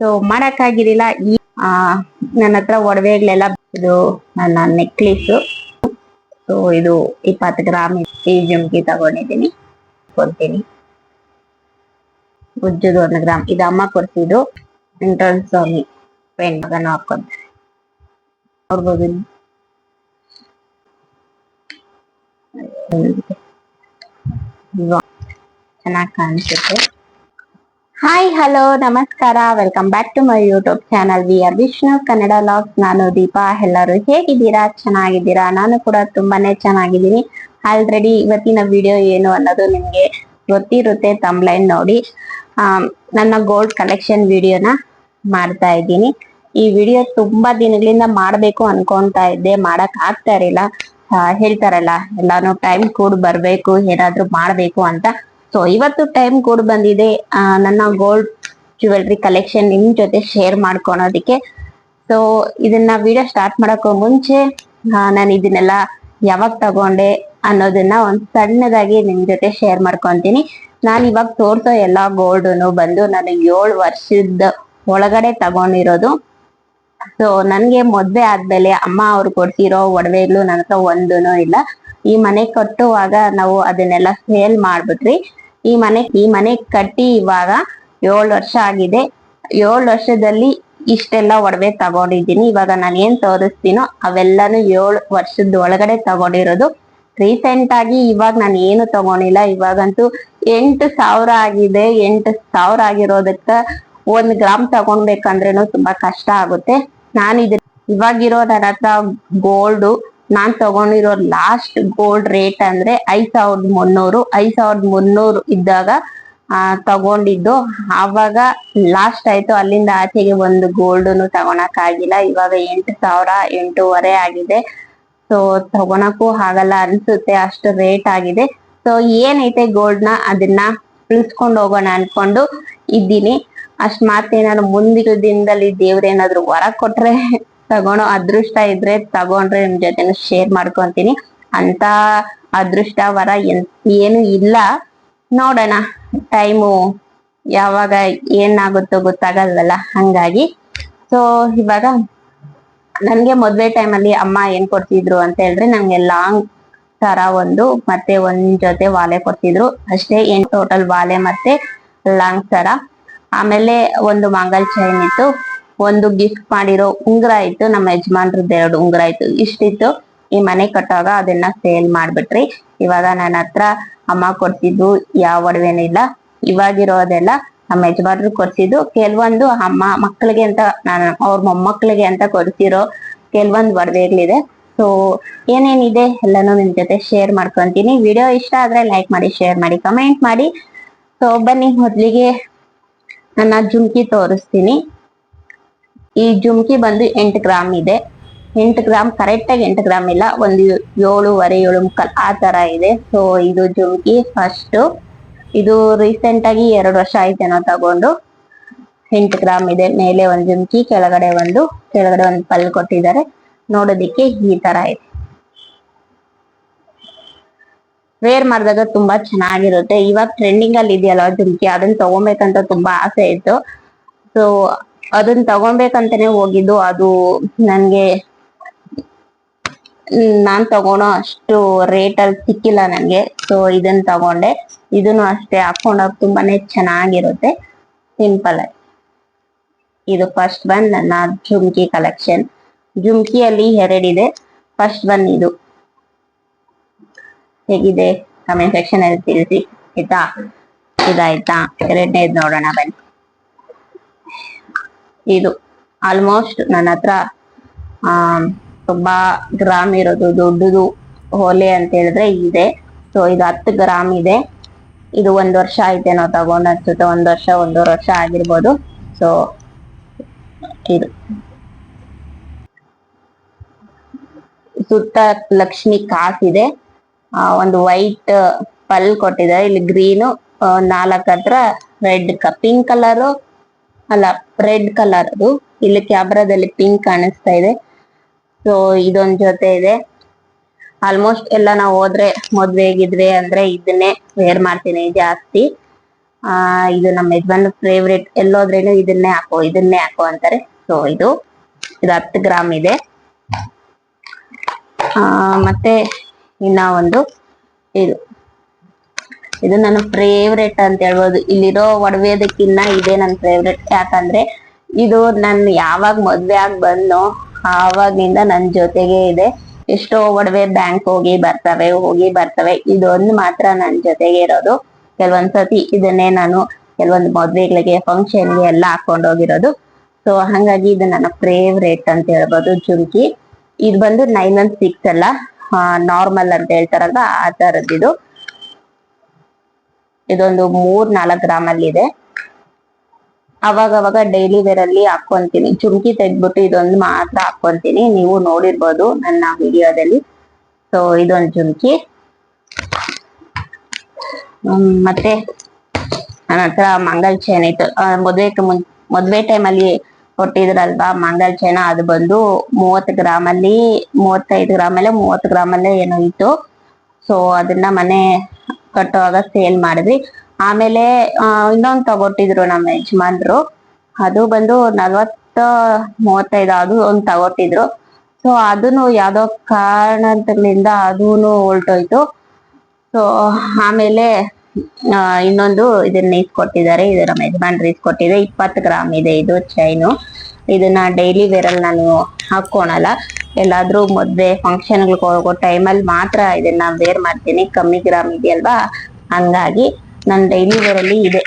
So ಮಾಡಕ್ಕಾಗಿರ್ಲಿಲ್ಲ ಈ ಆ, ನನ್ನ ಹತ್ರ ಒಡವೆಗಳೆಲ್ಲ ಇದು ನನ್ನ ನೆಕ್ಲೇಸ್ ಸೊ ಇದು ಇಪ್ಪತ್ತು ಗ್ರಾಮ್ ಈ ಜುಮ್ಕಿ ತಗೊಂಡಿದ್ದೀನಿ. ಕೊಡ್ತೀನಿ. ಉಜ್ಜದು ಒಂದು ಗ್ರಾಮ್ ಇದು ಅಮ್ಮ ಕೊಡ್ಸಿದ್ದು ಎಂಟ್ರನ್ಸ್ ಸ್ವಾಮಿ ಪೆನ್. ಮಗನು ಹಾಕೊಂತಾರೆ. ನೋಡ್ಬೋದು. ಚೆನ್ನಾಗಿ ಕಾಣಿಸುತ್ತೆ. ಹಾಯ್ ಹಲೋ ನಮಸ್ಕಾರ welcome back to my YouTube channel V R Vishnu Kannada logs ನಾನು ದೀಪಾ. ಎಲ್ಲರೂ ಹೇಗಿದ್ದೀರಾ? ಚೆನ್ನಾಗಿದ್ದೀರಾ? ನಾನು ಕೂಡ ತುಂಬಾನೇ ಚೆನ್ನಾಗಿದ್ದೀನಿ. ಆಲ್ರೆಡಿ ಇವತ್ತಿನ ವಿಡಿಯೋ ಏನು ಅನ್ನೋದು ನಿಮ್ಗೆ ಗೊತ್ತಿರುತ್ತೆ. ತಮ್ಲೈನ್ ನೋಡಿ. ನನ್ನ ಗೋಲ್ಡ್ ಕಲೆಕ್ಷನ್ ವಿಡಿಯೋನ ಮಾಡ್ತಾ ಇದ್ದೀನಿ. ಈ ವಿಡಿಯೋ ತುಂಬಾ ದಿನಗಳಿಂದ ಮಾಡ್ಬೇಕು ಅನ್ಕೊಂತಾ ಇದ್ದೆ. ಮಾಡಕ್ ಆಗ್ತಾ ಇರಲಿಲ್ಲ. ಹೇಳ್ತಾರಲ್ಲ, ಎಲ್ಲಾನು ಟೈಮ್ ಕೂಡ ಬರ್ಬೇಕು, ಏನಾದ್ರೂ ಮಾಡ್ಬೇಕು ಅಂತ. ಸೊ ಇವತ್ತು ಟೈಮ್ ಕೂಡ ಬಂದಿದೆ. ನನ್ನ ಗೋಲ್ಡ್ ಜ್ಯುವೆಲ್ರಿ ಕಲೆಕ್ಷನ್ ನಿಮ್ ಜೊತೆ ಶೇರ್ ಮಾಡ್ಕೊಳೋದಿಕ್ಕೆ. ಸೊ ಇದನ್ನ ವಿಡಿಯೋ ಸ್ಟಾರ್ಟ್ ಮಾಡಕ್ಕೂ ಮುಂಚೆ ನಾನು ಇದನ್ನೆಲ್ಲ ಯಾವಾಗ ತಗೊಂಡೆ ಅನ್ನೋದನ್ನ ಒಂದ್ ಸಣ್ಣದಾಗಿ ನಿಮ್ ಜೊತೆ ಶೇರ್ ಮಾಡ್ಕೊಂತೀನಿ. ನಾನು ಇವಾಗ ತೋರ್ಸೋ ಎಲ್ಲಾ ಗೋಲ್ಡ್ನು ಬಂದು ನಾನು ಏಳು ವರ್ಷದ ಒಳಗಡೆ ತಗೊಂಡಿರೋದು. ಸೊ ನನ್ಗೆ ಮದ್ವೆ ಆದ್ಮೇಲೆ ಅಮ್ಮ ಅವ್ರು ಕೊಡ್ತಿರೋ ಒಡವೆಗಳು ನನ್ನ ಹತ್ರ ಇಲ್ಲ. ಈ ಮನೆ ಕಟ್ಟುವಾಗ ನಾವು ಅದನ್ನೆಲ್ಲ ಸೇಲ್ ಮಾಡ್ಬಿಟ್ರಿ ಈ ಮನೆ ಈ ಮನೆ ಕಟ್ಟಿ ಇವಾಗ ಏಳು ವರ್ಷ ಆಗಿದೆ. ಏಳು ವರ್ಷದಲ್ಲಿ ಇಷ್ಟೆಲ್ಲ ಒಡವೆ ತಗೊಂಡಿದ್ದೀನಿ. ಇವಾಗ ನಾನು ಏನ್ ತೋರಿಸ್ತೀನೋ ಅವೆಲ್ಲಾನು ಏಳು ವರ್ಷದ ಒಳಗಡೆ ತಗೊಂಡಿರೋದು. ರೀಸೆಂಟ್ ಆಗಿ ಇವಾಗ ನಾನು ಏನು ತಗೊಂಡಿಲ್ಲ. ಇವಾಗಂತೂ ಎಂಟು ಸಾವಿರ ಆಗಿದೆ. ಎಂಟು ಸಾವಿರ ಆಗಿರೋದಕ್ಕ ಒಂದ್ ಗ್ರಾಮ್ ತಗೊಂಡ್ಬೇಕಂದ್ರೇನು ತುಂಬಾ ಕಷ್ಟ ಆಗುತ್ತೆ. ನಾನು ಇದ್ ಇವಾಗಿರೋ ನನ್ನ ಹತ್ರ ಗೋಲ್ಡ್ ನಾನ್ ತಗೊಂಡಿರೋ ಲಾಸ್ಟ್ ಗೋಲ್ಡ್ ರೇಟ್ ಅಂದ್ರೆ ಐದ್ ಸಾವಿರದ ಮುನ್ನೂರು, ಐದ್ ಸಾವಿರದ ಮುನ್ನೂರು ಇದ್ದಾಗ, ಆ, ತಗೊಂಡಿದ್ದು. ಆವಾಗ ಲಾಸ್ಟ್ ಆಯ್ತು, ಅಲ್ಲಿಂದ ಆಚೆಗೆ ಒಂದು ಗೋಲ್ಡ್ನು ತಗೊಳಕ್ ಆಗಿಲ್ಲ. ಇವಾಗ ಎಂಟು ಸಾವಿರ, ಎಂಟೂವರೆ ಆಗಿದೆ. ಸೊ ತಗೊಳಕ್ಕೂ ಆಗಲ್ಲ ಅನ್ಸುತ್ತೆ, ಅಷ್ಟು ರೇಟ್ ಆಗಿದೆ. ಸೊ ಏನೈತೆ ಗೋಲ್ಡ್ನ? ಅದನ್ನ ಉಳಿಸ್ಕೊಂಡು ಹೋಗೋಣ ಅನ್ಕೊಂಡು ಇದ್ದೀನಿ. ಅಷ್ಟ್ ಮಾತೇನಾದ್ರು ಮುಂದಿನ ದಿನದಲ್ಲಿ ದೇವ್ರೇನಾದ್ರು ವರ ಕೊಟ್ರೆ ತಗೊಳೋ ಅದೃಷ್ಟ ಇದ್ರೆ ತಗೊಂಡ್ರೆ ನಿಮ್ ಜೊತೆ ಶೇರ್ ಮಾಡ್ಕೊಂತೀನಿ. ಅಂತ ಅದೃಷ್ಟ, ವರ ಏನು ಇಲ್ಲ. ನೋಡೋಣ, ಟೈಮು ಯಾವಾಗ ಏನಾಗುತ್ತೋ ಗೊತ್ತಾಗಲ್ವಲ್ಲ, ಹಂಗಾಗಿ. ಸೊ ಇವಾಗ ನನ್ಗೆ ಮದ್ವೆ ಟೈಮಲ್ಲಿ ಅಮ್ಮ ಏನ್ ಕೊಡ್ತಿದ್ರು ಅಂತ ಹೇಳಿದ್ರೆ ನಂಗೆ ಲಾಂಗ್ ಸರ ಒಂದು, ಮತ್ತೆ ಒಂದ್ ಜೊತೆ ವಾಲೆ ಕೊಡ್ತಿದ್ರು. ಅಷ್ಟೇ ಏನ್ ಟೋಟಲ್ ವಾಲೆ ಮತ್ತೆ ಲಾಂಗ್ ಸರ ಆಮೇಲೆ ಒಂದು ಮಂಗಲ್ ಚೈನ್ ಇತ್ತು. ಒಂದು ಗಿಫ್ಟ್ ಮಾಡಿರೋ ಉಂಗುರ ಇತ್ತು. ನಮ್ಮ ಯಜಮಾನ್ರದ್ದು ಎರಡು ಉಂಗುರ ಇತ್ತು. ಇಷ್ಟಿತ್ತು. ಈ ಮನೆ ಕಟ್ಟುವಾಗ ಅದನ್ನ ಸೇಲ್ ಮಾಡ್ಬಿಟ್ರಿ. ಇವಾಗ ನನ್ನ ಹತ್ರ ಅಮ್ಮ ಕೊಡ್ತಿದ್ದು ಯಾವ ಒಡವೆನೂ ಇಲ್ಲ. ಇವಾಗಿರೋದೆಲ್ಲ ನಮ್ಮ ಯಜಮಾನ್ರು ಕೊಡ್ಸಿದ್ದು. ಕೆಲವೊಂದು ಅಮ್ಮ ಮಕ್ಕಳಿಗೆ ಅಂತ ನಾನು ಅವ್ರ ಮೊಮ್ಮಕ್ಕಳಿಗೆ ಅಂತ ಕೊಡ್ಸಿರೋ ಕೆಲವೊಂದು ಒಡವೆಗಳಿದೆ. ಸೊ ಏನೇನಿದೆ ಎಲ್ಲಾನು ನಿಮ್ ಜೊತೆ ಶೇರ್ ಮಾಡ್ಕೊಂತೀನಿ. ವಿಡಿಯೋ ಇಷ್ಟ ಆದ್ರೆ ಲೈಕ್ ಮಾಡಿ ಶೇರ್ ಮಾಡಿ ಕಮೆಂಟ್ ಮಾಡಿ. ಸೊ ಬನ್ನಿ, ಮೊದ್ಲಿಗೆ ನನ್ನ ಜುಮ್ಕಿ ತೋರಿಸ್ತೀನಿ. ಈ ಜುಮ್ಕಿ ಬಂದು ಎಂಟು ಗ್ರಾಮ್ ಇದೆ. ಎಂಟು ಗ್ರಾಮ್ ಕರೆಕ್ಟ್ ಆಗಿ ಎಂಟು ಗ್ರಾಮ್ ಇಲ್ಲ. ಒಂದು ಏಳುವರೆ, ಏಳು ಮುಕ್ಕಲ್ ಆ ತರ ಇದೆ. ಸೊ ಇದು ಜುಮ್ಕಿ ಫಸ್ಟ್ ಇದು ರೀಸೆಂಟ್ ಆಗಿ ಎರಡು ವರ್ಷ ಆಯ್ತೇನೋ ತಗೊಂಡು. ಎಂಟು ಗ್ರಾಮ್ ಇದೆ. ಮೇಲೆ ಒಂದು ಜುಮ್ಕಿ, ಕೆಳಗಡೆ ಒಂದು. ಕೆಳಗಡೆ ಒಂದು ಪಲ್ ಕೊಟ್ಟಿದ್ದಾರೆ. ನೋಡೋದಿಕ್ಕೆ ಈ ತರ ಇದೆ. ವೇರ್ ಮಾಡಿದಾಗ ತುಂಬಾ ಚೆನ್ನಾಗಿರುತ್ತೆ. ಇವಾಗ ಟ್ರೆಂಡಿಂಗ್ ಅಲ್ಲಿ ಇದೆಯಲ್ಲ ಜುಮ್ಕಿ, ಅದನ್ನ ತಗೊಬೇಕಂತ ತುಂಬಾ ಆಸೆ ಇತ್ತು. ಸೊ ಅದನ್ನ ತಗೊಬೇಕಂತಾನೆ ಹೋಗಿದ್ದು. ಅದು ನನ್ಗೆ, ನಾನ್ ತಗೊಳೋ ಅಷ್ಟು ರೇಟ್ ಅಲ್ಲಿ ಸಿಕ್ಕಿಲ್ಲ ನನ್ಗೆ. ಸೊ ಇದನ್ನ ತಗೊಂಡೆ. ಇದನ್ನು ಅಷ್ಟೇ ಹಾಕೊಂಡಾಗ ತುಂಬಾನೇ ಚೆನ್ನಾಗಿರುತ್ತೆ. ಸಿಂಪಲ್ ಆಗಿ. ಇದು ಫಸ್ಟ್ ಬನ್ ನನ್ನ ಜುಮ್ಕಿ ಕಲೆಕ್ಷನ್ ಜುಮ್ಕಿಯಲ್ಲಿ ಎರಡಿದೆ ಫಸ್ಟ್ ಬನ್ ಇದು. ಹೇಗಿದೆ? ಕಮೆಂಟ್ ಸೆಕ್ಷನ್ ಅಲ್ಲಿ ತಿಳಿಸಿ. ಆಯ್ತಾ? ಇದಾಯ್ತಾ? ಎರಡನೇದು ನೋಡೋಣ ಬನ್ನಿ. ಇದು ಆಲ್ಮೋಸ್ಟ್ ನನ್ನ ಹತ್ರ, ಆ, ತುಂಬಾ ಗ್ರಾಮ್ ಇರೋದು, ದೊಡ್ಡದು ಹೋಲೆ ಅಂತ ಹೇಳಿದ್ರೆ ಇದೆ. ಸೊ ಇದು ಹತ್ತು ಗ್ರಾಮ್ ಇದೆ. ಇದು ಒಂದ್ ವರ್ಷ ಆಯ್ತೇನೋ ತಗೊಂಡ್ ಅನ್ಸುತ್ತೆ. ಒಂದ್ ವರ್ಷ, ಒಂದೂವರೆ ವರ್ಷ ಆಗಿರ್ಬೋದು. ಸೊ ಇದು. ಸುತ್ತ ಲಕ್ಷ್ಮಿ ಕಾಸಿದೆ ಒಂದು ವೈಟ್ ಪಲ್ ಕೊಟ್ಟಿದ್ದಾರೆ. ಇಲ್ಲಿ ಗ್ರೀನು ನಾಲ್ಕು ಹತ್ರ ರೆಡ್ ಪಿಂಕ್ ಕಲರು ಅಲ್ಲ ರೆಡ್ ಕಲರ್ ಅದು. ಇಲ್ಲಿ ಕ್ಯಾಮ್ರಾದಲ್ಲಿ ಪಿಂಕ್ ಕಾಣಿಸ್ತಾ ಇದೆ. ಸೊ ಇದೊಂದ್ ಜೊತೆ ಇದೆ. ಆಲ್ಮೋಸ್ಟ್ ಎಲ್ಲ ನಾವು ಹೋದ್ರೆ ಮದ್ವೆ ಗಿದ್ವೆ ಅಂದ್ರೆ ಇದನ್ನೇ ವೇರ್ ಮಾಡ್ತೀನಿ, ಜಾಸ್ತಿ. ಆ, ಇದು ನಮ್ಮ ಯಜಮಾನ್ ಫೇವ್ರೇಟ್ ಎಲ್ಲೋದ್ರೇನು ಇದನ್ನೇ ಹಾಕೋ ಇದನ್ನೇ ಹಾಕೋ ಅಂತಾರೆ. ಸೊ ಇದು ಇದು ಹತ್ತು ಗ್ರಾಮ್ ಇದೆ. ಆ, ಮತ್ತೆ ಇನ್ನ ಒಂದು ಇದು. ಇದು ನನ್ನ ಫೇವ್ರೇಟ್ ಅಂತ ಹೇಳ್ಬೋದು. ಇಲ್ಲಿರೋ ಒಡವೆದಕ್ಕಿನ್ನ ಇದೇ ನನ್ನ ಫೇವ್ರೇಟ್ ಯಾಕಂದ್ರೆ ಇದು ನನ್ ಯಾವಾಗ ಮದ್ವೆ ಆಗಿ ಬಂದ್ನೋ ಆವಾಗಿಂದ ನನ್ ಜೊತೆಗೆ ಇದೆ. ಎಷ್ಟೋ ಒಡವೆ ಬ್ಯಾಂಕ್ ಹೋಗಿ ಬರ್ತವೆ ಹೋಗಿ ಬರ್ತವೆ. ಇದೊಂದು ಮಾತ್ರ ನನ್ ಜೊತೆಗೆ ಇರೋದು. ಕೆಲವೊಂದ್ಸತಿ ಇದನ್ನೇ ನಾನು ಕೆಲವೊಂದು ಮದ್ವೆಗಳಿಗೆ ಫಂಕ್ಷನ್ಗೆ ಎಲ್ಲ ಹಾಕೊಂಡು ಹೋಗಿರೋದು. ಸೊ ಹಂಗಾಗಿ ಇದು ನನ್ನ ಫೇವ್ರೇಟ್ ಅಂತ ಹೇಳ್ಬೋದು ಜುಮ್ಕಿ. ಇದು ಬಂದು ನೈನ್ ಒನ್ ಸಿಕ್ಸ್ ಅಲ್ಲ. ನಾರ್ಮಲ್ ಅಂತ ಹೇಳ್ತಾರಲ್ಲ ಆ ತರದ್ದು ಇದು ಇದೊಂದು ಮೂರ್ ನಾಲ್ಕ್ ಗ್ರಾಮ್ ಅಲ್ಲಿ ಇದೆ ಅವಾಗ ಅವಾಗ ಡೈಲಿ ವೇರ್ ಅಲ್ಲಿ ಹಾಕೊಂತೀನಿ. ಚುಮ್ಕಿ ತೆಗ್ದ್ಬಿಟ್ಟು ಇದೊಂದು ಮಾತ್ರ ಹಾಕೊಂತೀನಿ. ನೀವು ನೋಡಿರ್ಬೋದು ನನ್ನ ವಿಡಿಯೋದಲ್ಲಿ. ಸೊ ಇದೊಂದು ಚುಮ್ಕಿ. ಮತ್ತೆ ನನ್ನ ಹತ್ರ ಮಂಗಲ್ ಚೈನ್ ಇತ್ತು. ಮದ್ವೆ ಮುನ್, ಮದ್ವೆ ಟೈಮಲ್ಲಿ ಕೊಟ್ಟಿದ್ರಲ್ವಾ ಮಂಗಲ್ ಚೈನ ಅದು ಬಂದು ಮೂವತ್ತು ಗ್ರಾಮ್ ಅಲ್ಲಿ ಮೂವತ್ತೈದು ಗ್ರಾಮ್ ಅಲ್ಲೇ ಮೂವತ್ತು ಗ್ರಾಮ್ ಅಲ್ಲೇ ಏನೋ ಇತ್ತು. ಸೊ ಅದನ್ನ ಮನೆ ಕಟ್ಟುವಾಗ ಸೇಲ್ ಮಾಡಿದ್ವಿ. ಆಮೇಲೆ ಇನ್ನೊಂದು ತಗೊಟ್ಟಿದ್ರು ನಮ್ಮ ಯಜಮಾನ್ರು. ಅದು ಬಂದು ನಲ್ವತ್ತ ಮೂವತ್ತೈದು ಅದು ಒಂದ್ ತಗೊಟ್ಟಿದ್ರು. ಸೊ ಅದನ್ನು ಯಾವ್ದೋ ಕಾರಣದಿಂದ ಅದೂನು ಹೊಲ್ಟೋಯ್ತು ಸೊ ಆಮೇಲೆ ಇನ್ನೊಂದು ಇದನ್ನ ಇಸ್ಕೊಟ್ಟಿದ್ದಾರೆ. ಇದು ನಮ್ಮ ಯಜಮಾನ್ರು ಇಸ್ಕೊಟ್ಟಿದೆ ಇಪ್ಪತ್ತು ಗ್ರಾಮ್ ಇದೆ ಇದು ಚೈನು ಇದನ್ನ ಡೈಲಿ ವೇರ್ ಅಲ್ಲಿ ನಾನು ಹಾಕೊಳಲ್ಲ. ಎಲ್ಲಾದ್ರೂ ಮದ್ವೆ ಫಂಕ್ಷನ್ ಹೋಗೋ ಟೈಮಲ್ಲಿ ಮಾತ್ರ ಇದನ್ನ ವೇರ್ ಮಾಡ್ತೀನಿ. ಕಮ್ಮಿ ಗ್ರಾಮ್ ಇದೆಯಲ್ವಾ? ಹಂಗಾಗಿ ನನ್ ಡೈಲಿ ವೇರ್ ಅಲ್ಲಿ ಇದೆ.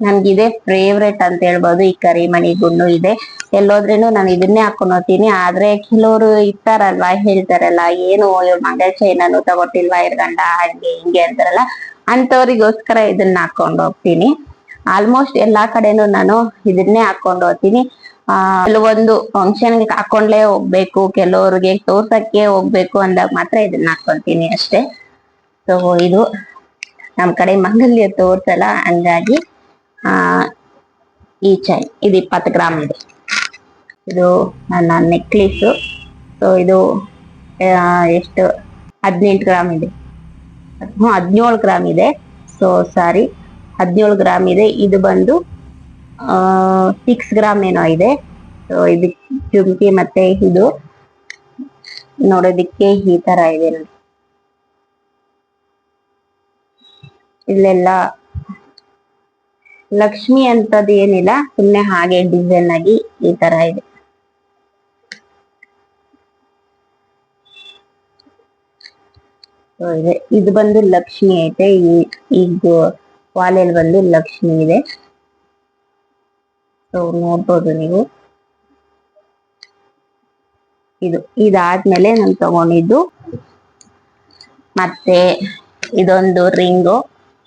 ನನ್ಗಿದೆ ಫೇವ್ರೆಟ್ ಅಂತ ಹೇಳ್ಬೋದು. ಈ ಕರಿಮಣಿ ಗುಂಡು ಇದೆ. ಎಲ್ಲೋದ್ರೇನು ನಾನು ಇದನ್ನೇ ಹಾಕೊಂಡು ಹೋಗ್ತೀನಿ ಆದ್ರೆ ಕೆಲವರು ಇರ್ತಾರಲ್ವಾ, ಹೇಳ್ತಾರಲ್ಲ, ಏನು ಇವ್ರ ಮಂಗಲ್ ಚೈನನ್ನು ತಗೊಟ್ಟಿಲ್ವಾ? ಇರ್ಗಂಡ ಹಂಗೆ ಹಿಂಗೆ ಅಂತಾರಲ್ಲ. ಅಂತವ್ರಿಗೋಸ್ಕರ ಇದನ್ನ ಹಾಕೊಂಡ್ ಹೋಗ್ತೀನಿ. ಆಲ್ಮೋಸ್ಟ್ ಎಲ್ಲಾ ಕಡೆನೂ ನಾನು ಇದನ್ನೇ ಹಾಕೊಂಡ್ ಹೋಗ್ತೀನಿ. ಆ, ಕೆಲವೊಂದು ಫಂಕ್ಷನ್ಗೆ ಹಾಕೊಂಡ್ಲೇ ಹೋಗ್ಬೇಕು, ಕೆಲವ್ರಿಗೆ ತೋರ್ಸಕ್ಕೆ ಹೋಗ್ಬೇಕು ಅಂದಾಗ ಮಾತ್ರ ಇದನ್ನ ಹಾಕೊಂತೀನಿ ಅಷ್ಟೇ. ಸೊ ಇದು ನಮ್ ಕಡೆ ಮಂಗಲ್ಯ ತೋರ್ಸಲ್ಲ, ಹಂಗಾಗಿ, ಆ, ಈ ಚೈ ಇದು ಇಪ್ಪತ್ತು ಗ್ರಾಮ್ ಇದೆ. ಇದು ನನ್ನ ನೆಕ್ಲೇಸ್ ಸೊ ಇದು ಎಷ್ಟು? ಹದಿನೆಂಟು ಗ್ರಾಮ್ ಇದೆ. ಹ್ಮ್, ಹದಿನೇಳು ಗ್ರಾಮ್ ಇದೆ. ಸೊ ಸಾರಿ ಹದಿನೇಳು ಗ್ರಾಮ್ ಇದೆ. ಇದು ಬಂದು ಸಿಕ್ಸ್ ಗ್ರಾಮ್ ಏನೋ ಇದೆ. ಸೊ ಇದು ಜುಮ್ಕಿ ಮತ್ತೆ ಇದು. ನೋಡೋದಿಕ್ಕೆ ಈ ತರ ಇದೆ ಇಲ್ಲೆಲ್ಲ ಲಕ್ಷ್ಮಿ ಅಂತದ್ ಏನಿಲ್ಲ, ಸುಮ್ನೆ ಹಾಗೆ ಡಿಸೈನ್ ಆಗಿ ಈ ತರ ಇದೆ. ಇದೆ. ಬಂದು ಲಕ್ಷ್ಮಿ ಐತೆ. ಈ, ಈಗ ಬಂದು ಲಕ್ಷ್ಮಿ ಇದೆ. ಸೊ ನೋಡ್ಬೋದು ನೀವು. ಇದು ಇದಾದ್ಮೇಲೆ ನಾನು ತಗೊಂಡಿದ್ದು ಮತ್ತೆ ಇದೊಂದು ರಿಂಗು.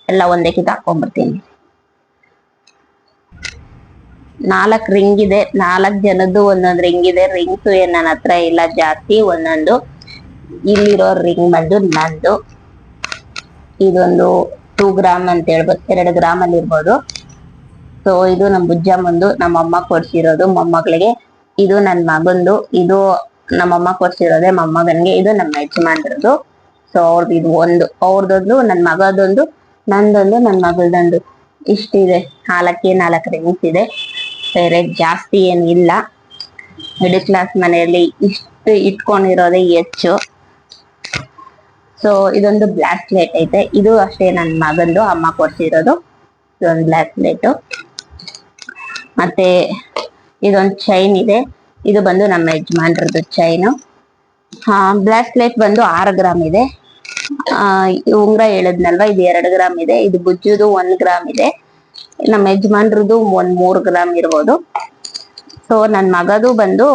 ಎಲ್ಲ ಒಂದೇ ಕಿತ್ತು ಹಾಕೊಂಡ್ಬರ್ತೀನಿ ನಾಲ್ಕ್ ರಿಂಗ್ ಇದೆ ನಾಲ್ಕ್ ಜನದ್ದು ಒಂದೊಂದು ರಿಂಗ್ ಇದೆ ರಿಂಗ್ಸ್ ಏನ್ ನನ್ನ ಹತ್ರ ಇಲ್ಲ ಜಾಸ್ತಿ, ಒಂದೊಂದು. ಇಲ್ಲಿರೋ ರಿಂಗ್ ಬಂದು ನಂದು. ಇದೊಂದು ಟೂ ಗ್ರಾಮ್ ಅಂತ ಹೇಳ್ಬೋದು. ಎರಡು ಗ್ರಾಮ್ ಅಲ್ಲಿ ಇರ್ಬೋದು ಸೊ ಇದು ನಮ್ ಬುಜ್ಜಮ್ಮಂದು ನಮ್ಮ ಅಮ್ಮ ಕೊಡ್ಸಿರೋದು ಮೊಮ್ಮಗಳಿಗೆ. ಇದು ನನ್ ಮಗಂದು, ಇದು ನಮ್ಮಮ್ಮ ಕೊಡ್ಸಿರೋದೇ ಮೊಮ್ಮಗನ್ಗೆ, ಇದು ನಮ್ಮ ಯಜಮಾನ್ರದ್ದು. ಸೊ ಅವ್ರದ್ದು ಇದು ಒಂದು, ಅವ್ರದೊಂದು, ನನ್ ಮಗದೊಂದು, ನಂದೊಂದು, ನನ್ ಮಗಳದೊಂದು. ಇಷ್ಟಿದೆ, ನಾಲ್ಕೇ ನಾಲ್ಕು ರಿಂಗ್ಸ್ ಇದೆ ಬೇರೆ ಜಾಸ್ತಿ ಏನು ಇಲ್ಲ ಮಿಡಲ್ ಕ್ಲಾಸ್ ಮನೆಯಲ್ಲಿ ಇಷ್ಟು ಇಟ್ಕೊಂಡಿರೋದೇ ಹೆಚ್ಚು. ಸೊ ಇದೊಂದು ಬ್ಲಾಕ್ ಐತೆ. ಇದು ಅಷ್ಟೇ ನನ್ನ ಮಗಂದು, ಅಮ್ಮ ಕೊಡ್ಸಿರೋದು. ಇದೊಂದು ಬ್ಲಾಕ್ ಮತ್ತೆ ಇದೊಂದು ಚೈನ್ ಇದೆ. ಇದು ಬಂದು ನಮ್ಮ ಯಜಮಾನ್ರದ್ದು ಚೈನು ಬ್ಲಾಕ್ ಪ್ಲೇಟ್ ಬಂದು ಆರು ಗ್ರಾಮ್ ಇದೆ. ಉಂಗ್ರ ಹೇಳಿದ್ನಲ್ವಾ, ಇದು ಎರಡು ಗ್ರಾಮ್ ಇದೆ. ಇದು ಬುಜ್ಜುದು ಒಂದ್ ಗ್ರಾಮ್ ಇದೆ. ನಮ್ಮ ಯಜಮಾನ್ರದ್ದು ಒಂದ್ ಮೂರು ಗ್ರಾಮ್ ಇರ್ಬೋದು. ಸೊ ನನ್ನ ಮಗದು ಬಂದು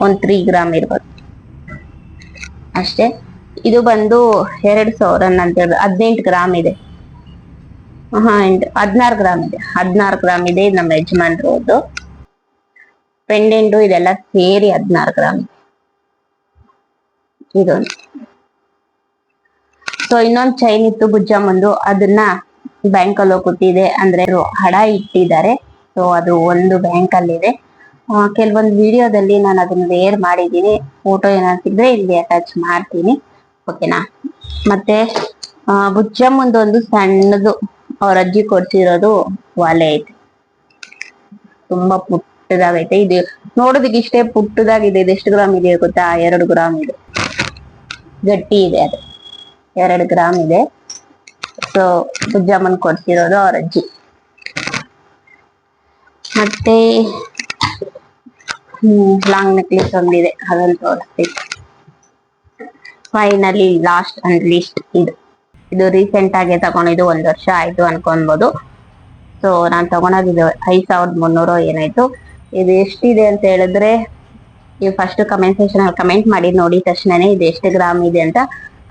ಒಂದು ತ್ರೀ ಗ್ರಾಮ್ ಇರ್ಬೋದು. ಅಷ್ಟೇ. ಇದು ಬಂದು ಎರಡು ಸಾವಿರ ನಂತರ ಹದಿನೆಂಟು ಗ್ರಾಮ್ ಇದೆ. ಹಾ ಹದಿನಾರು ಗ್ರಾಮ್ ಇದೆ. ಹದಿನಾರು ಗ್ರಾಮ್ ಇದೆ ನಮ್ಮ ನಮ್ಮ ಯಜಮಾನ್ರದ್ದು ಪೆಂಡೆಂಟು ಇದೆಲ್ಲ ಸೇರಿ ಹದಿನಾರು ಗ್ರಾಮ್ ಇದೆ. ಇದೊಂದು ಸೊ ಇನ್ನೊಂದು ಚೈನ್ ಇತ್ತು ಬುಜ್ಜಮ್ಮಂದು ಅದನ್ನ ಬ್ಯಾಂಕ್ ಅಲ್ಲಿ ಹೋಗುತ್ತಿದೆ ಅಂದ್ರೆ ಹಣ ಹಡ ಇಟ್ಟಿದ್ದಾರೆ. ಸೊ ಅದು ಒಂದು ಬ್ಯಾಂಕ್ ಅಲ್ಲಿ ಇದೆ ಕೆಲವೊಂದು ವಿಡಿಯೋದಲ್ಲಿ ನಾನು ಅದನ್ನ ವೇರ್ ಮಾಡಿದ್ದೀನಿ. ಫೋಟೋ ಏನಾಗ್ತಿದ್ರೆ ಇಲ್ಲಿ ಅಟ್ಯಾಚ್ ಮಾಡ್ತೀನಿ. ಓಕೆನಾ ಮತ್ತೆ ಬುಜ್ಜಮ್ಮಂದು ಒಂದು ಸಣ್ಣದು ಅವ್ರ ಅಜ್ಜಿ ಕೊಡ್ತಿರೋದು ಒಲೆ ಐತೆ. ತುಂಬಾ ಪುಟ್ಟದಾಗೈತೆ. ಇದು ನೋಡೋದಕ್ಕೆ ಇಷ್ಟೇ ಪುಟ್ಟದಾಗಿದೆ. ಇದು ಎಷ್ಟು ಗ್ರಾಮ್ ಇದೆ ಗೊತ್ತಾ? ಎರಡು ಗ್ರಾಮ್ ಇದೆ. ಗಟ್ಟಿ ಇದೆ ಅದು. ಎರಡು ಗ್ರಾಮ್ ಇದೆ. ಸೊ ಬುಜ್ಜಮ್ಮನ್ ಕೊಡ್ತಿರೋದು ಅವ್ರ ಅಜ್ಜಿ. ಮತ್ತೆ ಲಾಂಗ್ ನೆಕ್ಲೆಸ್ ಒಂದಿದೆ. ಅದನ್ನು ತೋರಿಸ್ತೀನಿ. ಫೈನಲಿ ಲಾಸ್ಟ್ ಅಂಡ್ ಲೀಸ್ಟ್ ಇದು. ಇದು ರೀಸೆಂಟ್ ಆಗಿ ತಗೊಂಡಿದ್ದು ಒಂದ್ ವರ್ಷ ಆಯ್ತು ಅನ್ಕೊಂಬೋದು ಸೊ ನಾನ್ ಇದು ಐದ್ ಸಾವಿರದ ಮುನ್ನೂರು ಏನಾಯ್ತು. ಇದು ಎಷ್ಟಿದೆ ಅಂತ ಹೇಳಿದ್ರೆ, ನೀವು ಫಸ್ಟ್ ಕಮೆಂಟ್ ಸೆಕ್ಷನ್ ಅಲ್ಲಿ ಕಮೆಂಟ್ ಮಾಡಿ ನೋಡಿದ ತಕ್ಷಣನೇ ಇದು ಎಷ್ಟು ಗ್ರಾಮ್ ಇದೆ ಅಂತ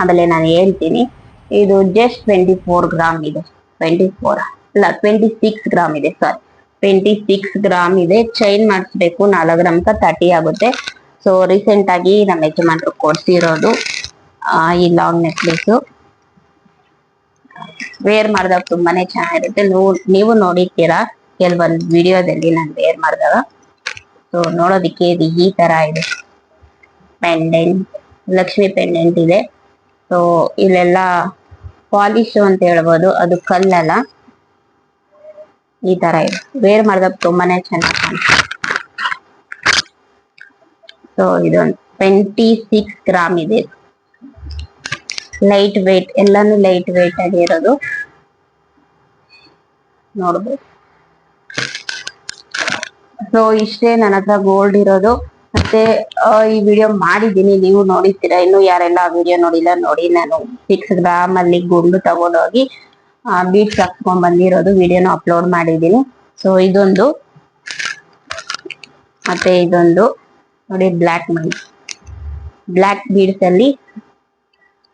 ಆಮೇಲೆ ನಾನು ಹೇಳ್ತೀನಿ. ಇದು ಜಸ್ಟ್ ಟ್ವೆಂಟಿ ಫೋರ್ ಗ್ರಾಮ್ ಇದೆ. ಟ್ವೆಂಟಿ ಫೋರ್ ಅಲ್ಲ ಟ್ವೆಂಟಿ ಸಿಕ್ಸ್ ಗ್ರಾಮ್ ಇದೆ ಸಾರಿ ಟ್ವೆಂಟಿ ಸಿಕ್ಸ್ ಗ್ರಾಮ್ ಇದೆ. ಚೈನ್ ಮಾಡಿಸ್ಬೇಕು, ನಾಲ್ಕು ಗ್ರಾಮ್ ತರ್ಟಿ ಆಗುತ್ತೆ. ಸೊ ರೀಸೆಂಟ್ ಆಗಿ ನಮ್ಮ ಯಜಮಾನರು ಕೊಡ್ಸಿರೋದು ಈ ಲಾಂಗ್ ನೆಕ್ಲೆಸ್ ವೇರ್ ಮಾಡಿದಾಗ ತುಂಬಾನೇ ಚೆನ್ನಾಗಿರುತ್ತೆ. ನೀವು- ನೀವು ನೋಡಿರ್ತೀರಾ? ಕೆಲವೊಂದು ವಿಡಿಯೋದಲ್ಲಿ ನಾನು ವೇರ್ ಮಾಡಿದಾಗ. ಸೊ ನೋಡೋದಿಕ್ಕೆ ಇದು ಈ ತರ ಇದೆ. ಪೆಂಡೆಂಟ್, ಲಕ್ಷ್ಮಿ ಪೆಂಡೆಂಟ್ ಇದೆ. ಸೊ ಇಲ್ಲೆಲ್ಲ ಪಾಲಿಶ್ ಅಂತ ಹೇಳ್ಬೋದು. ಅದು ಕಲ್ಲಲ್ಲ. ಈ ತರ ಇದೆ. ವೇರ್ ಮಾಡಿದಾಗ ತುಂಬಾನೇ ಚೆನ್ನಾಗಿ ಕಾಣಿಸ್ತದೆ ಸೊ ಇದೊಂದು ಟ್ವೆಂಟಿ ಸಿಕ್ಸ್ ಗ್ರಾಮ್ ಇದೆ. ಲೈಟ್ ವೆಯ್ಟ್ ಎಲ್ಲಾನು ಲೈಟ್ ವೆಯ್ಟ್ ಆಗಿ ಇರೋದು. ನೋಡ್ಬೋದು ಸೊ ಇಷ್ಟೇ ನನ್ನ ಹತ್ರ ಗೋಲ್ಡ್ ಇರೋದು. ಮತ್ತೆ ಈ ವಿಡಿಯೋ ಮಾಡಿದ್ದೀನಿ. ನೀವು ನೋಡಿರ್ತೀರಾ? ಇನ್ನು ಯಾರೆಲ್ಲ ವಿಡಿಯೋ ನೋಡಿಲ್ಲ, ನೋಡಿ. ನಾನು ಸಿಕ್ಸ್ ಗ್ರಾಮ್ ಅಲ್ಲಿ ಗುಂಡು ತಗೊಂಡೋಗಿ ಬೀಟ್ಸ್ ಹಾಕ್ಕೊಂಡ್ ಬಂದಿರೋದು. ವಿಡಿಯೋನ ಅಪ್ಲೋಡ್ ಮಾಡಿದ್ದೀನಿ. ಸೊ ಇದೊಂದು. ಮತ್ತೆ ಇದೊಂದು. ನೋಡಿ ಬ್ಲ್ಯಾಕ್ ಮನಿ ಬ್ಲ್ಯಾಕ್ ಬೀಡ್ಸ್ ಅಲ್ಲಿ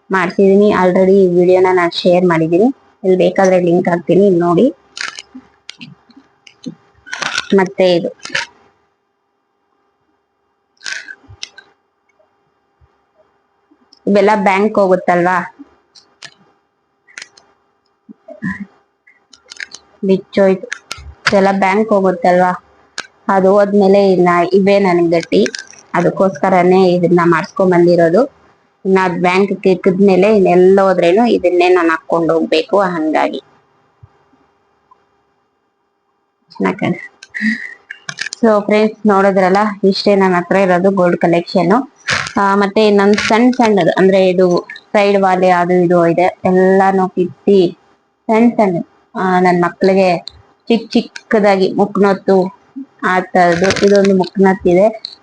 ಮಾಡ್ಸಿದೀನಿ ಆಲ್ರೆಡಿ ಈ ವಿಡಿಯೋನ ನಾನು ಶೇರ್ ಮಾಡಿದ್ದೀನಿ ಇಲ್ಲಿ ಬೇಕಾದ್ರೆ ಲಿಂಕ್ ಹಾಕ್ತೀನಿ ಇಲ್ಲಿ ನೋಡಿ. ಮತ್ತೆ ಇದು. ಇವೆಲ್ಲ ಬ್ಯಾಂಕ್ ಹೋಗುತ್ತಲ್ವಾ? ಬಿಚ್ಚೋಯ್ತು ಇದೆಲ್ಲ ಬ್ಯಾಂಕ್ ಹೋಗುತ್ತಲ್ವಾ? ಅದು ಹೋದ್ಮೇಲೆ ಇನ್ನ ಇವೇ ನನಗೆ ಗಟ್ಟಿ. ಅದಕ್ಕೋಸ್ಕರನೇ ಇದನ್ನ ಮಾಡ್ಸ್ಕೊಂಡ್ ಬಂದಿರೋದು. ಇನ್ನ ಅದ್ ಬ್ಯಾಂಕ್ ಕಿಕ್ಕದ್ಮೇಲೆ ಇನ್ನೆಲ್ಲ ಹೋದ್ರೇನು ಇದನ್ನೇ ನಾನು ಹಾಕೊಂಡು ಹೋಗ್ಬೇಕು ಹಂಗಾಗಿ. ಸೊ ಫ್ರೆಂಡ್ಸ್ ನೋಡಿದ್ರಲ್ಲ, ಇಷ್ಟೇ ನನ್ನ ಹತ್ರ ಇರೋದು ಗೋಲ್ಡ್ ಕಲೆಕ್ಷನ್ ಮತ್ತೆ ನನ್ನ ಸಣ್ಣ ಸಣ್ಣದು ಅಂದ್ರೆ ಇದು ಸೈಡ್ ವಾಲೆ ಅದು ಇದು ಇದೆ, ಎಲ್ಲಾನು ಕಿತ್ತಿ ಸಣ್ಣ ಸಣ್ಣ ನನ್ನ ಮಕ್ಳಿಗೆ ಚಿಕ್ಕ ಚಿಕ್ಕದಾಗಿ ಮುಕ್ನೊತ್ತು ಆ ತರದ್ದು, ಇದೊಂದು ಮುಕ್ನತ್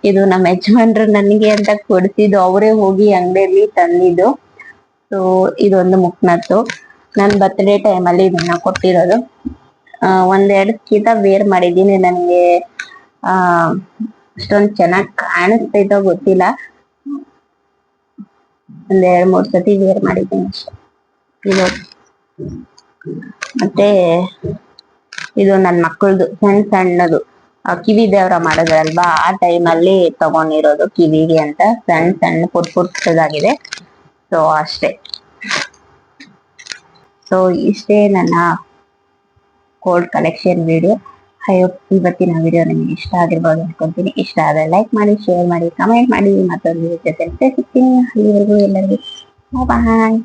ಇದೆ ನಮ್ಮ ಯಜಮಾನ್ರು ನನಗೆ ಅಂತ ಕೊಡಿಸಿದ್ದು ಅವರೇ ಹೋಗಿ ಅಂಗಡಿಯಲ್ಲಿ ತಂದಿದ್ದು. ಸೊ ಇದೊಂದು ಮುಕ್ನತ್ತು. ನನ್ನ ಬರ್ತ್ಡೇ ಟೈಮಲ್ಲಿ ಇದನ್ನ ಕೊಟ್ಟಿರೋದು. ಒಂದೆರಡು ಕೀತ ವೇರ್ ಮಾಡಿದ್ದೀನಿ. ನನಗೆ, ಆ, ಅಷ್ಟೊಂದ್ ಚೆನ್ನಾಗಿ ಕಾಣಿಸ್ತೈತೋ ಗೊತ್ತಿಲ್ಲ. ಒಂದ್ ಎರಡ್ ಮೂರ್ ಸತಿ ವೇರ್ ಮಾಡಿದ್ದೀನಿ ಅಷ್ಟೇ. ಮತ್ತೆ, ಇದು ನನ್ನ ಮಕ್ಕಳದು ಸಣ್ಣ ಸಣ್ಣದು. ಕಿವಿ ದೇವರ ಮಾಡಿದ್ರಲ್ವಾ ಆ ಟೈಮ್ ಅಲ್ಲಿ ತಗೊಂಡಿರೋದು ಕಿವಿಗೆ ಅಂತ ಸಣ್ಣ ಸಣ್ಣ ಪುಟ್ ಪುಟ್ಟದಾಗಿದೆ ಸೊ ಅಷ್ಟೇ. ಸೊ ಇಷ್ಟೇ ನನ್ನ ಕೋಲ್ಡ್ ಕಲೆಕ್ಷನ್ ವಿಡಿಯೋ ಹೋಪ್ ಇವತ್ತಿನ ವಿಡಿಯೋ ನಿಮಗೆ ಇಷ್ಟ ಆಗಿರ್ಬೋದು ಅನ್ಕೊಂತೀನಿ. ಇಷ್ಟ ಆದರೆ ಲೈಕ್ ಮಾಡಿ ಶೇರ್ ಮಾಡಿ ಕಮೆಂಟ್ ಮಾಡಿ. ಮತ್ತೊಂದು ಜೊತೆ ಸಿಗ್ತೀನಿ. ಅಲ್ಲಿವರೆಗೂ ಎಲ್ಲರಿಗೂ ಬಾಯ್